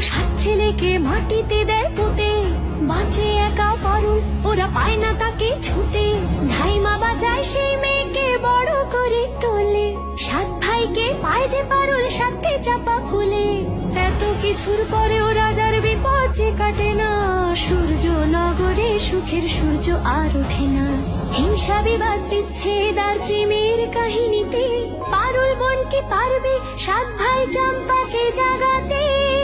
সাত ছেলেকে মাটিতে দেয় পুঁতে। বাঁচে একা পারুল, ওরা পায় না তাকে ছুতে। ধাইমা বাজায় সেই মেয়েকে বড় করে তোলে। সাত ভাইকে পায় যে পারুল সাতটি চাপা ফুলে। এত কিছুর পরেও রাজার বিপদ যে কাটে না। সূর্য নগরে সুখের সূর্য আর ওঠে না। হিংসা বিবাদ, বিচ্ছেদ আর প্রেমের কাহিনীতে